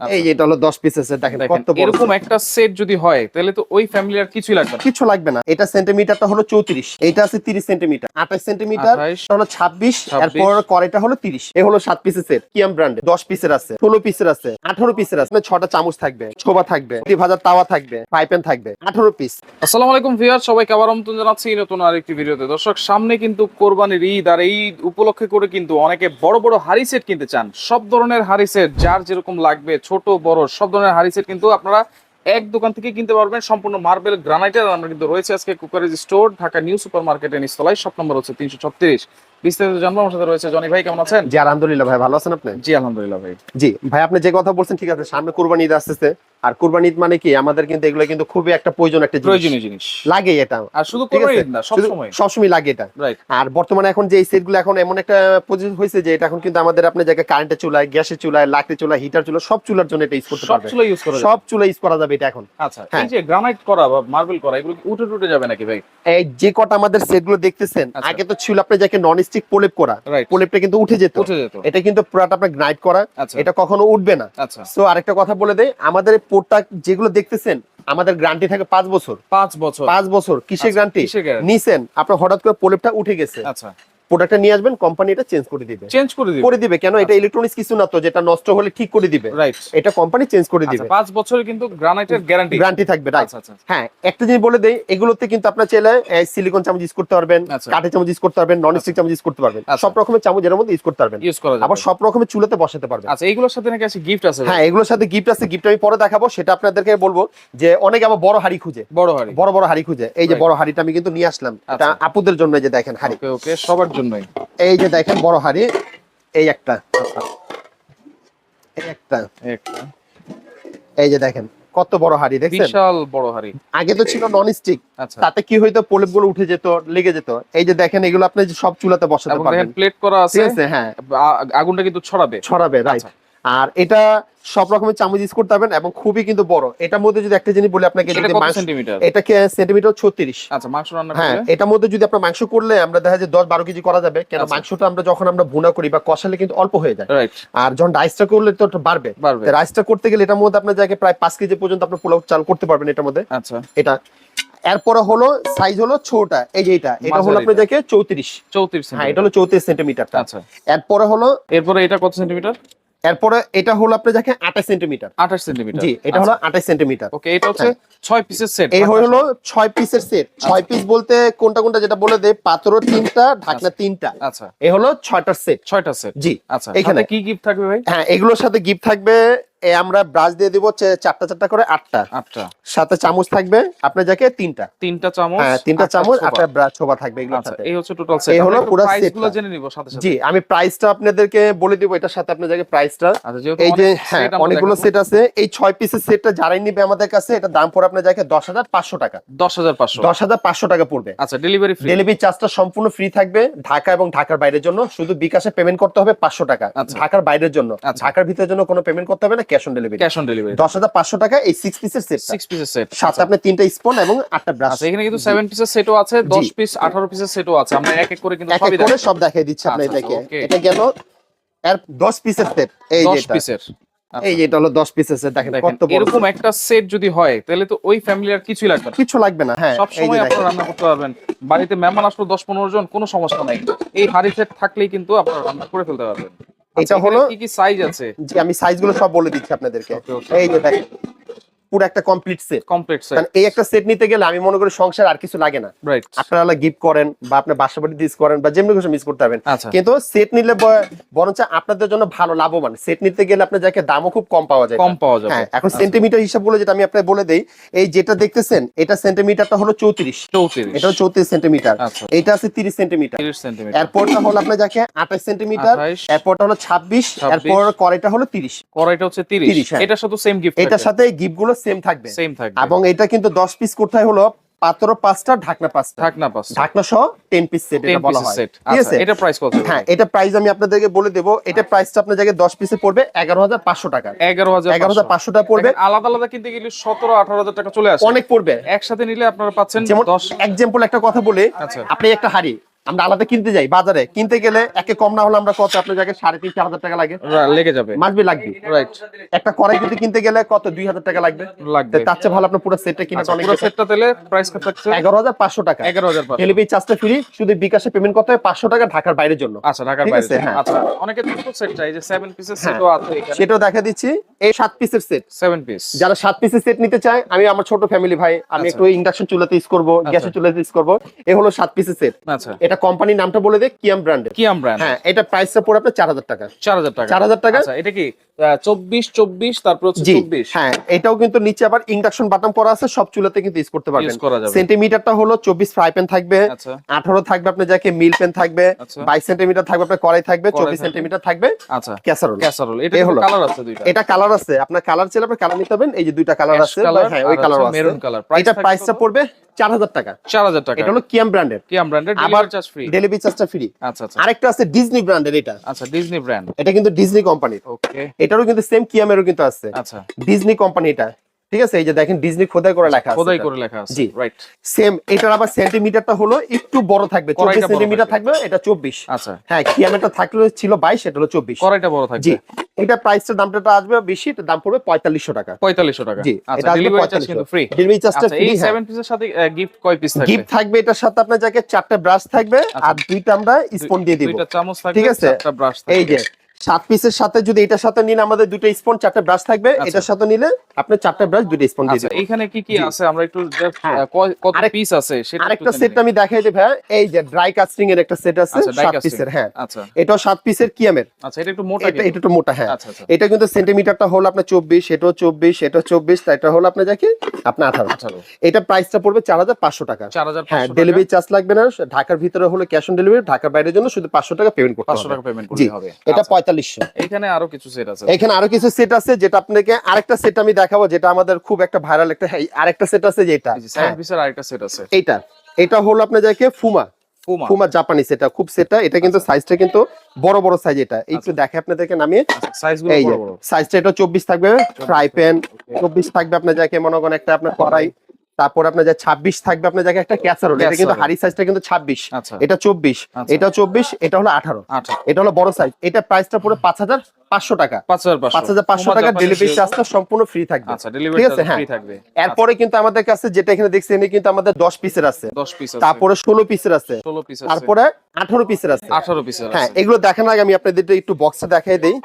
এই যে এটা হলো দেখেন দেখেন কত বড় এরকম একটা সেট যদি হয় তাহলে তো ওই ফ্যামিলি আর কিছুই লাগবে না। কিছু লাগবে না। এটা সেন্টিমিটারটা হলো চৌত্রিশ এটা আছে তিরিশ সেন্টিমিটার আঠাশ সেন্টিমিটার হলো ছাব্বিশ 26 এরপর করেটা হলো হলো সাত পিসের সেট কিয়াম ব্র্যান্ডে দশ পিসের আছে ষোলো পিসের আছে আঠারো পিসের আছে চামচ থাকবে ছোবা থাকবে রুটি তাওয়া থাকবে পাইপেন থাকবে আঠারো পিস আসসালামু আলাইকুম ভিউয়ার সবাইকে আবার আমন্ত্রণ জানাচ্ছি নতুন আরেকটি ভিডিওতে। দর্শক সামনে কিন্তু কোরবানির ঈদ আর এই ঈদ উপলক্ষে করে কিন্তু অনেকে বড় বড় হাড়ি সেট কিনতে চান। সব ধরনের হাড়ি সেট যার যেরকম লাগবে ছোট, বড়, সব ধরনের হাড়ি সেট কিন্তু আপনারা এক দোকান থেকে কিনতে পারবেন। সম্পূর্ণ মার্বেল গ্রানাইটের আমরা কিন্তু রয়েছে আজকে কুকারেজ স্টোর, ঢাকা নিউ সুপার মার্কেটের নিস্তলায় সব নম্বর হচ্ছে তিনশো ছত্রিশ। বিস্তারিত জানব আমার সাথে রয়েছে জনি ভাই কেমন আছেন? জি আলহামদুলিল্লাহ ভাই ভালো আছেন আপনি? জি আলহামদুলিল্লাহ ভাই। জি ভাই আপনি যে কথা বলছেন ঠিক আছে সামনে কুরবানি ঈদ আসতেছে। আর কুরবানি ঈদ মানে কি? আমাদের কিন্তু এগুলো কিন্তু খুবই একটা প্রয়োজন একটা প্রয়োজনীয় জিনিস। লাগে এটা। আর শুধু ঠিক ঈদ না সব শুধু সময়। লাগে এটা। আর বর্তমানে এখন যে এই সেটগুলো এখন এমন একটা পজিশন হয়েছে যে এটা এখন কিন্তু আমাদের আপনার জায়গায় কারেন্টের চুলায় গ্যাসের চুলায় লাকড়ি চুলায় হিটার চুলা সব চুলার জন্য এটা ইউজ করতে সব চুলা ইউজ করা সব চুলা ইউজ করা যাবে এটা এখন। আচ্ছা হ্যাঁ। এই যে গ্রানাইট করা বা মার্বেল করা এগুলো উঠে টুটে যাবে নাকি ভাই? এই যে কটা আমাদের সেটগুলো দেখতেছেন আচ্ছা। আগে তো ছিল আপনার যাকে নন স্টিক প্রলেপ করা। প্রলেপটা কিন্তু উঠে যেত। এটা কিন্তু পুরাটা আপনার গ্রাইড করা। আচ্ছা। এটা কখনো উঠবে না। তো সো আরেকটা কথা বলে দেয় আমাদের প্রোডাক্ট যেগুলো দেখতেছেন আমাদের গ্যারান্টি থাকে পাঁচ বছর। পাঁচ বছর। পাঁচ বছর। কিসের গ্রান্টি গ্যারান্টি নিছেন আপনার হঠাৎ করে প্রলেপটা উঠে গেছে। আচ্ছা। প্রোডাক্টটা নিয়ে আসবেন কোম্পানি এটা চেঞ্জ করে দিবে। চেঞ্জ করে দিবে। করে দিবে কেন এটা ইলেকট্রনিক্স কিছু না তো যেটা নষ্ট হলে ঠিক করে দিবে। রাইট এটা কোম্পানি চেঞ্জ করে আচ্ছা দিবে পাঁচ বছরের কিন্তু গ্রানাইটের গ্যারান্টি গ্যারান্টি থাকবে রাইট আচ্ছা আচ্ছা হ্যাঁ একটা জিনিস বলে দেই এগুলোতে কিন্তু আপনার চাইলে সিলিকন চামচ ইউজ করতে পারবেন আচ্ছা। কাঠের চামচ ইউজ করতে পারবেন নন স্টিক চামচ ইউজ করতে পারবেন। আচ্ছা। সব রকমের চামচ এর মধ্যে ইউজ করতে পারবেন। ইউজ করা যাবে। আবার সব রকমের চুলাতে বসাতে পারবেন। আচ্ছা এইগুলোর সাথে নাকি আছে গিফট আছে? হ্যাঁ এগুলোর সাথে গিফট আছে গিফট আমি পরে দেখাবো সেটা আপনাদেরকে বলব যে অনেকে আবার বড় হাড়ি খুঁজে। বড় হাড়ি। বড় বড় হাড়ি খুঁজে। এই যে বড় হাড়িটা আমি কিন্তু নিয়ে আসলাম। এটা আচ্ছা। আপুদের জন্য যে দেখেন হাড়ি। ওকে ওকে সবার জন্যই এই যে দেখেন বড় হাড়ি এই একটা। এই একটা। এই যে দেখেন কত বড় হাড়ি দেখছেন? বিশাল বড় হাড়ি। আগে তো ছিল নন স্টিক আচ্ছা। তাতে কি হইতো প্রলেপগুলো উঠে যেত লেগে যেত। এই যে দেখেন এগুলো আপনি সব চুলাতে বসাতে পারবেন। প্লেট করা আছে। হ্যাঁ। আগুনটা কিন্তু ছড়াবে। ছড়াবে রাইট আচ্ছা। আর এটা সব রকমের চামচ ইউজ করতে পারবেন এবং খুবই কিন্তু বড়। এটার মধ্যে যদি একটা জিনিস বলি আপনাকে যদি মাংস সেন্টিমিটার এটাকে সেন্টিমিটার ছত্রিশ। আচ্ছা মাংস রান্না হ্যাঁ এটার মধ্যে যদি আপনার মাংস করলে আমরা দেখা যায় দশ বারো কেজি করা যাবে। কেন আচ্ছা। মাংসটা আমরা যখন আমরা ভুনা করি বা কষালে কিন্তু অল্প হয়ে যায়। রাইট আর যখন রাইসটা করলে তো বাড়বে। রাইসটা করতে গেলে এটার মধ্যে আপনার জায়গায় প্রায় পাঁচ কেজি পর্যন্ত আপনার পোলাও চাল করতে পারবেন এটার মধ্যে। আচ্ছা। এটা। এরপরে হলো সাইজ হলো ছোটটা এই যে এটা এটা হলো। আপনার জায়গায় চৌত্রিশ। 34 হ্যাঁ এটা হলো চৌত্রিশ সেন্টিমিটারটা আচ্ছা। এরপরে হলো এরপরে এটা কত সেন্টিমিটার এরপরে এটা হলো আপনি দেখেন আঠাশ সেন্টিমিটার। 28 সেন্টিমিটার। জি এটা হলো আঠাশ সেন্টিমিটার। ওকে এটা হচ্ছে 6 পিসের সেট এই হলো ছয় পিসের সেট ছয় পিস বলতে কোনটা কোনটা যেটা বলে দে পাথরও তিনটা ঢাকনা তিনটা। আচ্ছা। এই হলো ছয়টা সেট ছয়টা সেট জি। আচ্ছা। এখানে। কি গিফট থাকবে ভাই? হ্যাঁ এগুলোর সাথে গিফট থাকবে আমরা ব্রাশ দিয়ে দিব চারটা চারটা করে আটটা। আটটা। সাথে চামচ থাকবে আপনার যাকে তিনটা। তিনটা চামচ হ্যাঁ তিনটা চামচ। আটটা ব্রাশ ছোবা থাকবে এগুলোর আচ্ছা সাথে। এই হচ্ছে টোটাল সেট এই হলো পুরো প্রাইস সেটটা। গুলো জেনে নিব সাথে সাথে। জি আমি প্রাইসটা আপনাদেরকে বলে দিব এটার সাথে আপনার জায়গায় প্রাইসটা আচ্ছা এই যে হ্যাঁ অনেকগুলো সেট আছে। এই ছয় পিসের সেটটা যারাই নিবে আমাদের কাছে এটা দাম পড়ে আপনার দশ হাজার পাঁচশো টাকা। 10500 দশ হাজার পাঁচশো টাকা পড়বে। আচ্ছা ডেলিভারি ফ্রি ডেলিভারি চার্জটা সম্পূর্ণ ফ্রি থাকবে ঢাকা এবং ঢাকার বাইরের জন্য। শুধু বিকাশে পেমেন্ট করতে হবে পাঁচশো টাকা। আচ্ছা। ঢাকার বাইরের জন্য। ঢাকার ভিতরের জন্য কোনো পেমেন্ট করতে হবে না cash on delivery. Cash on delivery. দশ হাজার পাঁচশো টাকা এই সিক্স পিসের সেট 6 পিসের সেট সাথে আপনি তিনটা স্পুন এবং আটটা ব্রাশ আচ্ছা এখানে কিন্তু 7 পিসের সেটও আছে 10 পিস 18 পিসের সেটও আছে। আমরা এক এক করে কিন্তু সবই করে সব দেখাই দিচ্ছি আপনি আচ্ছা, এটাকে। এটা গেল এর দশ পিসের সেট এই 10 পিসের এই এটা হলো দশ পিসের সেট দেখেন কত বড়। এরকম একটা সেট যদি হয় তাহলে তো ওই ফ্যামিলি আর কিছুই লাগবে না। কিছু লাগবে না হ্যাঁ সব সময়। আপনারা রান্না করতে পারবেন। বাড়িতে মেহমান আসলো 10 15 জন কোনো সমস্যা নাই। এই হাড়ি সেট থাকলেই কিন্তু আপনারা রান্না করে ফেলতে পারবেন। আচ্ছা, এটা হলো- কি কি সাইজ আছে? জি আমি সাইজগুলো সব বলে দিচ্ছি আপনাদেরকে. এই যে দেখেন। পুরো একটা কমপ্লিট সেট কমপ্লিট সেট কারণ এই একটা সেট নিতে গেলে আমি মনে করি সংসার আর কিছু লাগে না। আপনারা গিফট করেন বা আপনার বাসা করেন বা যেমনি কিছু মিস করতে পারবেন। আচ্ছা। কিন্তু সেট নিলে বরঞ্চ আপনাদের জন্য ভালো লাভবান। সেট নিতে গেলে আপনার যাকে দামও খুব কম পাওয়া যায়। কম পাওয়া যাবে। হ্যাঁ এখন আচ্ছা, সেন্টিমিটার হিসাব বলে যেটা আমি আপনাকে বলে দেই এই যেটা দেখতেছেন এটা সেন্টিমিটারটা হলো চৌত্রিশ। 34 এটা হলো চৌত্রিশ সেন্টিমিটার আচ্ছা। এটা আছে তিরিশ সেন্টিমিটার এরপরটা হলো আপনার যাকে আঠাশ সেন্টিমিটার এরপরটা হলো ছাব্বিশ। 26 এরপর করেটা হলো তিরিশ। কড়াইটা হচ্ছে 30 30, হ্যাঁ। এটার সাথে সেম গিফট এটার সাথে গিফটগুলো সেম থাকবে। সেম থাকবে। এবং এটা কিন্তু দশ পিস কোথায় হলো পাত্র পাঁচটা ঢাকনা পাঁচটা। ঢাকনা পাস ঢাকনা সহ টেন পিস সেট এটা বলা হয়। ঠিক আচ্ছা আছে? এটা প্রাইস কত? হ্যাঁ এটা প্রাইস আমি আপনাদেরকে বলে দেবো। এটা প্রাইসটা আপনার জায়গায় দশ পিসে পড়বে এগারো হাজার পাঁচশো টাকা 11500 এগারো হাজার পাঁচশো টাকা পড়বে। আলাদা আলাদা কিনতে গেলে 17 18000 টাকা চলে আসে। অনেক পড়বে। একসাথে নিলে আপনারা পাচ্ছেন যেমন 10 এক্সাম্পল একটা কথা বলে। আচ্ছা। আপনি একটা হাড়ি। আমরা আলাদা কিনতে যাই বাজারে। কিনতে গেলে একে কম না হলে আমরা কত আপনার জায়গায় সাড়ে তিন চার হাজার টাকা লাগে। লেগে যাবে। মাসবি লাগবে। রাইট একটা কড়াই যদি কিনতে গেলে কত দুই হাজার টাকা লাগবে? লাগবে। তার চেয়ে ভালো আপনার পুরো সেটটা কিনা আচ্ছা, অনেক পুরো সেটটা তেলে প্রাইস কত থাকছে এগারো হাজার পাঁচশো টাকা। এগারো হাজার ডেলিভারি চার্জটা ফ্রি শুধু বিকাশে পেমেন্ট করতে হবে পাঁচশো টাকা ঢাকার বাইরের জন্য। আচ্ছা ঢাকার বাইরে হ্যাঁ। আচ্ছা অনেকে ছোট সেট চাই যে সেভেন পিসের হ্যাঁ। সেটও আছে এখানে। সেটাও দেখা দিচ্ছি। এই সাত পিসের সেট সেভেন পিস যারা সাত পিসের সেট নিতে চায় আমি আমার ছোট ফ্যামিলি ভাই আমি আচ্ছা। একটু ইন্ডাকশন চুলাতে ইউজ করব গ্যাসের চুলাতে ইউজ করব। এ হলো সাত পিসের সেট আচ্ছা। এটা কোম্পানির নামটা বলে দেয় কিয়াম ব্র্যান্ডের। কি আম ব্র্যান্ড। হ্যাঁ এটা প্রাইসটা পড়ে আপনার চার হাজার টাকা। চার হাজার টাকা। চার হাজার টাকা? আচ্ছা এটা কি চব্বিশ চব্বিশ তারপর হচ্ছে জি চব্বিশ? হ্যাঁ এটাও কিন্তু নিচে আবার ইন্ডাকশন বাটন করা আছে সব চুলাতে কিন্তু ইউজ করতে পারবেন। সেন্টিমিটারটা হলো চব্বিশ ফ্রাই প্যান থাকবে আচ্ছা। আঠারো থাকবে আপনার যাকে মিল পেন থাকবে আচ্ছা। বাইশ সেন্টিমিটার থাকবে আপনার কড়াই থাকবে কড়াই চব্বিশ থাকবে। সেন্টিমিটার থাকবে আচ্ছা। ক্যাসারোল ক্যাসারোল এটা কালার আছে দুইটা। এটা কালার আছে। আপনার কালার চাইলে আপনি কালার নিতে পারবেন। এই যে দুইটা কালার আছে হ্যাঁ ওই কালার আছে। color। Price এটা প্রাইসটা পড়বে চার হাজার টাকা। চার হাজার টাকা। এটা হলো কিয়াম ব্র্যান্ডের কি ব্র্যান্ডের আবার ডেলিভারি চার্জ ফ্রি ডেলিভারি চার্জটা ফ্রি আচ্ছা আচ্ছা। আরেকটা আছে ডিজনি ব্র্যান্ডের এটা। আচ্ছা ডিজনি ব্র্যান্ড এটা কিন্তু ডিজনি কোম্পানির ওকে এটারও কিন্তু সেম কিয়ামেরও কিন্তু আছে। আচ্ছা। ডিজনি কোম্পানি এটা। ঠিক আছে? এই যে দেখেন ডিজনি খোদাই করে লেখা আছে খোদাই করে লেখা আছে জি। রাইট সেম এটার আবার সেন্টিমিটারটা হলো একটু বড় থাকবে কড়াইটা চব্বিশ বড় সেন্টিমিটার থাকবে। এটা চব্বিশ। আচ্ছা। হ্যাঁ কিয়ামেরটা থাকলে ছিল বাইশ এটা হলো চব্বিশ। কড়াইটা বড় থাকবে। জি এটা প্রাইসটা দামটা আসবে বেশি এটার দাম পড়বে পঁয়তাল্লিশশো টাকা। পঁয়তাল্লিশশো টাকা। জি আচ্ছা এটা ডেলিভারি চার্জ কিন্তু ফ্রি ডেলিভারি চার্জটা আচ্ছা ফ্রি এই সেভেন পিসের সাথে গিফট কয় পিস থাকবে? গিফট থাকবে এটার সাথে আপনার যাকে চারটা ব্রাশ থাকবে আর দুইটা আমরা স্পুন দিয়ে দিব। দুইটা চামচ থাকবে ঠিক আছে? চারটা ব্রাশ থাকবে। এই যে সাত পিসের সাথে যদি এটার সাথে নিন আমাদের দুটো স্পুন চারটা ব্রাশ থাকবে। আচ্ছা। এটার সাথে নিলে আপনি চারটা ব্রাশ দুটো স্পুন দিয়ে আচ্ছা দিবেন। এইখানে কি কি আছে? আমরা একটু হ্যাঁ। কত পিস আছে সেটা আরেকটা সেট আমি দেখাই দেব ভাই। এই যে ড্রাই কাস্টিং এর একটা সেট আছে আচ্ছা সাত পিসের হ্যাঁ। আচ্ছা। এটাও সাত পিসের কিয়ামের। আচ্ছা এটা একটু মোটা এটা কিন্তু। এটা একটু মোটা হ্যাঁ। এটা কিন্তু সেন্টিমিটারটা হলো আপনার চব্বিশ এটাও চব্বিশ এটা চব্বিশ এটা হলো আপনার যাকে? আপনার আঠারো। আঠারো। এটা প্রাইসটা পড়বে চার হাজার পাঁচশো টাকা। চার হাজার হ্যাঁ ডেলিভারি চার্জ লাগবে না। ঢাকার ভিতরে হলো ক্যাশ অন ডেলিভারি ঢাকার বাইরের জন্য শুধু পাঁচশো টাকা পেমেন্ট করতে হবে। টাকা পেমেন্ট করতে হবে। এটা পঁয়তাল্লিশশো। এইখানে আরও কিছু সেট আছে। এখানে আরও কিছু সেট আছে যেটা আপনাকে আরেকটা সেট আমি দেখাবো যেটা আমাদের খুব একটা ভাইরাল একটা হ্যাঁ, আরেকটা সেট আছে যেটা। সেভেন আরেকটা সেট আছে। এইটা। এটা হলো আপনার যাকে ফুমা ফুমা জাপানি সেটা খুব সেটা এটা কিন্তু সাইজটা কিন্তু বড় বড় সাইজ এটা। একটু দেখে আপনাদেরকে নামিয়ে আচ্ছা সাইজটা এটা চব্বিশ থাকবে। ফ্রাই প্যান চব্বিশ থাকবে আপনার যাকে মনে করেন একটা আপনার কড়াই। তারপর আপনার যা ছাব্বিশ থাকবে আপনার জায়গায় একটা ক্যাসারোল এটা কিন্তু হাড়ি সাইজটা কিন্তু ছাব্বিশ। আচ্ছা। এটা চব্বিশ। আচ্ছা। এটা চব্বিশ এটা হলো আঠারো। এটা হলো বড় সাইজ এটা প্রাইসটা পুরো পাঁচ হাজার পাঁচশো টাকা। পাঁচ হাজার পাঁচশো। টাকা ডেলিভারি চার্জটা সম্পূর্ণ ফ্রি থাকবে। আচ্ছা ঠিক আছে, হ্যাঁ। এরপরে কিন্তু আমাদের কাছে যেটা এখানে দেখছি এনে কিন্তু আমাদের দশ পিসের আছে। তারপরে ষোলো পিসের আছে। তারপরে আঠারো পিসের আছে। আঠারো পিসের হ্যাঁ এগুলো দেখানোর আগে আমি আপনাদের একটু বক্সটা দেখাই দিই।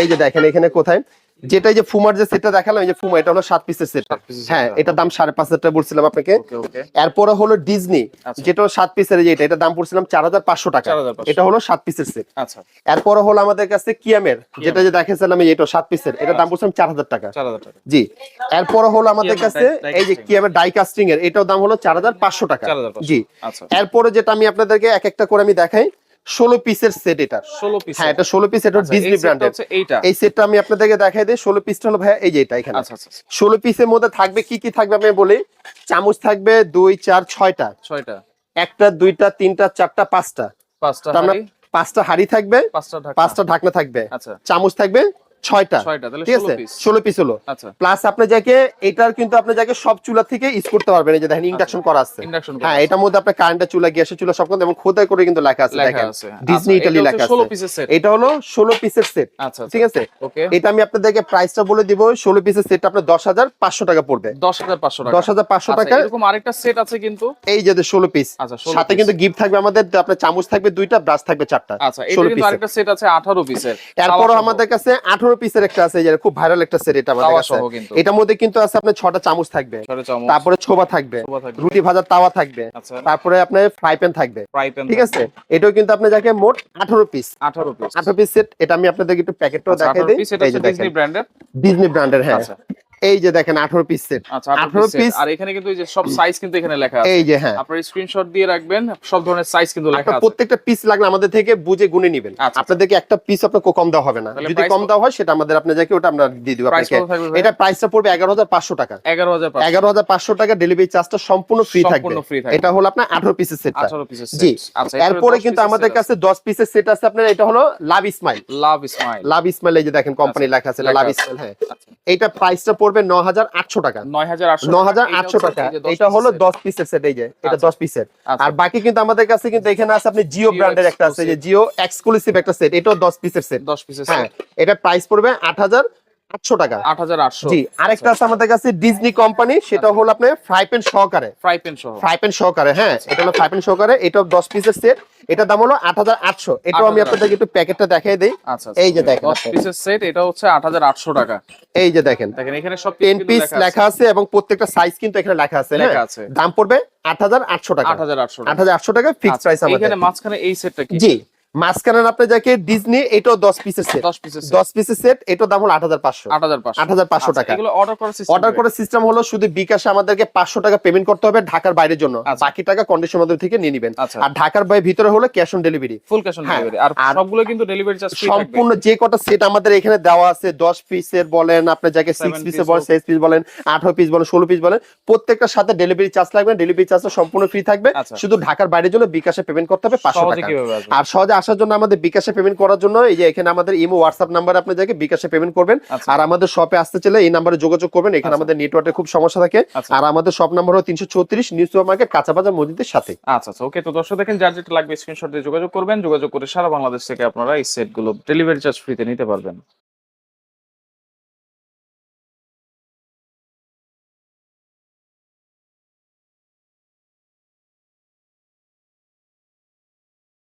এই যে দেখেন এখানে কোথায়? যেটা যে ফুমার যে সেটটা দেখালাম এই যে ফুমা এটা হলো সাত পিসের সেট হ্যাঁ set। এটা দাম সাড়ে পাঁচ হাজার টাকা বলছিলাম আপনাকে। এরপরে হলো ডিজনি আচ্ছা। যেটা হলো সাত পিসের যেটা এটা দাম পড়ছিলাম চার হাজার পাঁচশো টাকা। এটা হলো সাত পিসের সেট আচ্ছা। এরপরে হলো আমাদের কাছে কিয়ামের যেটা যে দেখেছিলাম এই এটা সাত পিসের এটা দাম পড়ছিলাম চার হাজার টাকা। জি। এরপরে হলো আমাদের কাছে এই যে। কিয়ামের ডাই কাস্টিং এর এটাও দাম হলো চার হাজার পাঁচশো টাকা। জি। আচ্ছা। এরপরে যেটা আমি আপনাদেরকে এক একটা করে আমি দেখাই ষোলো পিসের সেট এটা। ষোলো পিস হ্যাঁ এটা ষোলো পিস এটা ডিজনি ব্র্যান্ডের হচ্ছে এইটা। এই সেটটা আমি আপনাদেরকে দেখাই দিই ষোলো পিসটা হলো ভাইয়া এই যে এটা এখানে। আচ্ছা আচ্ছা আচ্ছা। ষোলো পিসের মধ্যে থাকবে কি কি থাকবে আমি বলি? চামচ থাকবে দুই চার ছয়টা। ছয়টা। একটা দুইটা তিনটা চারটা পাঁচটা। পাঁচটা মানে হাঁড়ি, পাঁচটা হাড়ি থাকবে পাঁচটা ঢাকনা। পাঁচটা ঢাকনা থাকবে। আচ্ছা। চামচ থাকবে ছয়টা। ঠিক আছে? ষোলো পিস হলো। আচ্ছা। প্লাস আপনি যাকে এটার কিন্তু আপনি যাকে সব চুলা থেকে ইউজ করতে পারবেন। এই যে দেখেন ইন্ডাকশন করা আছে। হ্যাঁ এটার মধ্যে আপনার কারেন্টের চুলা গ্যাসের চুলা সব এবং খোদাই করে কিন্তু লেখা আছে দেখেন। ডিজনি আচ্ছা, ইটালি লেখা আছে। এটা হলো ষোলো পিসের সেট আচ্ছা ঠিক আছে? এটা আমি আপনাদেরকে প্রাইসটা বলে দিব। ষোলো পিসের সেট আপনার দশ হাজার পাঁচশো টাকা পড়বে। দশ হাজার পাঁচশো টাকা। দশ হাজার পাঁচশো আচ্ছা, টাকা এরকম আরেকটা সেট আছে কিন্তু। এই যে ষোলো পিস আচ্ছা সাথে কিন্তু গিফট থাকবে আমাদের আপনার চামচ থাকবে দুইটা ব্রাশ থাকবে চারটা। আচ্ছা এটা 16 কিন্তু piece-এর। আরেকটা সেট আছে আঠারো পিসের এরপরও আমাদের কাছে আঠারো পিসের একটা আছে যেটা খুব ভাইরাল একটা সেট এটা আমাদের কাছে। এটার মধ্যে কিন্তু আছে আপনার ছটা চামচ থাকবে। তারপরে ছোবা থাকবে। রুটি ভাজার তাওয়া থাকবে। আচ্ছা। তারপরে আপনার ফ্রাই প্যান থাকবে। ঠিক আছে? এটাও কিন্তু আপনি যাকে মোট আঠারো পিস আঠারো পিস আঠারো পিস সেট এটা আমি আপনাদের একটু প্যাকেটটাও দেখাই আঠারো দিই। ডিজনি ব্র্যান্ডের ডিজনি ব্র্যান্ডের হ্যাঁ। আচ্ছা। এই যে দেখেন আঠারো পিস সেট আচ্ছা 18 আঠারো পিস আর এখানে কিন্তু এই যে সব সাইজ কিন্তু এখানে লেখা আছে। এই যে হ্যাঁ। আপনার স্ক্রিনশট দিয়ে রাখবেন সব ধরনের সাইজ কিন্তু লেখা আছে। প্রত্যেকটা পিস লাগলে আমাদের থেকে বুঝে গুনে নেবেন। আচ্ছা। আপনাদেরকে একটা পিস আপনার কম দেওয়া হবে না। যদি কম দেওয়া হয় সেটা আমাদের আপনার যাকে ওটা আমরা দিয়ে দিব আপনাকে? এটা প্রাইসটা পড়বে এগারো হাজার পাঁচশো টাকা। এগারো হাজার এগারো হাজার পাঁচশো টাকা ডেলিভারি চার্জটা সম্পূর্ণ ফ্রি থাকবে। এটা হলো আপনার আঠারো পিসের সেটটা আঠারো পিসের জি। আচ্ছা এরপরে কিন্তু আমাদের কাছে দশ পিসের সেট আছে আপনার এটা হলো love smile love smile love smile এই যে দেখেন কোম্পানি আচ্ছা, লেখা আছে লাভ। ইসমাইল হ্যাঁ। আচ্ছা এইটা প্রাইসটা পড়বে ন হাজার আটশো টাকা। নয় হাজার আটশো ন হাজার আটশো টাকা। এটা হলো দশ পিসের সেট এই যে এটা আচ্ছা। দশ পিসের আচ্ছা। আর বাকি কিন্তু আমাদের কাছে কিন্তু এখানে আছে আপনি জিও ব্র্যান্ডের একটা আছে যে জিও এক্সক্লুসিভ একটা সেট এটাও দশ পিসের সেট দশ পিসের হ্যাঁ এটা প্রাইস পড়বে আট হাজার আটশো টাকা। আট হাজার আটশো। জি আরেকটা আছে আমাদের কাছে ডিজনি কোম্পানি সেটা আচ্ছা। হলো আপনার ফ্রাই সহকারে। ফ্রাই সহ। ফ্রাই সহকারে হ্যাঁ আচ্ছা। এটা হলো ফ্রাই সহকারে এটাও দশ পিসের সেট এটার দাম হলো আট হাজার আটশো। এটাও আমি আপনাদেরকে একটু প্যাকেটটা দেখাই দিই। আচ্ছা এই যে দেখেন দশ পিসের সেট এটা হচ্ছে আট হাজার আটশো টাকা। এই যে দেখেন। দেখেন এখানে সব টেন পিস লেখা আছে। এবং প্রত্যেকটা সাইজ কিন্তু এখানে লেখা আছে হ্যাঁ? লেখা আছে। দাম পড়বে আট হাজার আটশো টাকা। আট হাজার আটশো আট হাজার আটশো টাকা ফিক্সড প্রাইস আমাদের। এখানে মাঝখানে এই সেটটা কি? জি। মাঝখানে আপনি যাকে ডিজনি এটাও দশ পিসের সেট দশ পিসের দশ পিসের সেট দাম হলো আট হাজার পাঁচশো। আট হাজার পাঁচশো। আট হাজার পাঁচশো টাকা। এগুলো অর্ডার করার অর্ডার করার সিস্টেম হলো শুধু বিকাশে আমাদেরকে পাঁচশো টাকা পেমেন্ট করতে হবে ঢাকার বাইরের জন্য। আচ্ছা। বাকি টাকা কন্ডিশন মাধ্যম থেকে নিয়ে নিবেন। আচ্ছা। আর ঢাকার বাইরে ভিতরে হলো cash on delivery full cash on delivery আর সবগুলো কিন্তু ডেলিভারি চার্জ সম্পূর্ণ যে কটা সেট আমাদের এখানে দেওয়া আছে দশ পিসের বলেন আপনার যাকে সিক্স পিসের বলেন। সিক্স পিস বলেন আঠারো পিস বলেন ষোলো পিস বলেন প্রত্যেকটার সাথে ডেলিভারি চার্জ লাগবে ডেলিভারি চার্জটা সম্পূর্ণ ফ্রি থাকবে। আচ্ছা। শুধু ঢাকার বাইরের জন্য বিকাশে পেমেন্ট করতে হবে পাঁচশো টাকা। আর সহজে আসার জন্য আমাদের বিকাশে পেমেন্ট করার জন্য এই যে এখানে আমাদের ইমো হোয়াটসঅ্যাপ নাম্বার আপনি যাকে বিকাশে পেমেন্ট করবেন আচ্ছা। আর আমাদের শপে আসতে চাইলে এই নাম্বারে যোগাযোগ করবেন এখানে আচ্ছা। আমাদের নেটওয়ার্কে খুব সমস্যা থাকে আচ্ছা। আর আমাদের শপ নাম্বার হলো তিনশো চৌত্রিশ নিউ সুপার মার্কেট কাঁচাবাজার মসজিদের সাথে আচ্ছা আচ্ছা ওকে তো দর্শক দেখেন যার যেটা লাগবে স্ক্রিনশট দিয়ে যোগাযোগ করবেন যোগাযোগ করে সারা বাংলাদেশ থেকে আপনারা এই সেটগুলো ডেলিভারি চার্জ ফ্রিতে নিতে পারবেন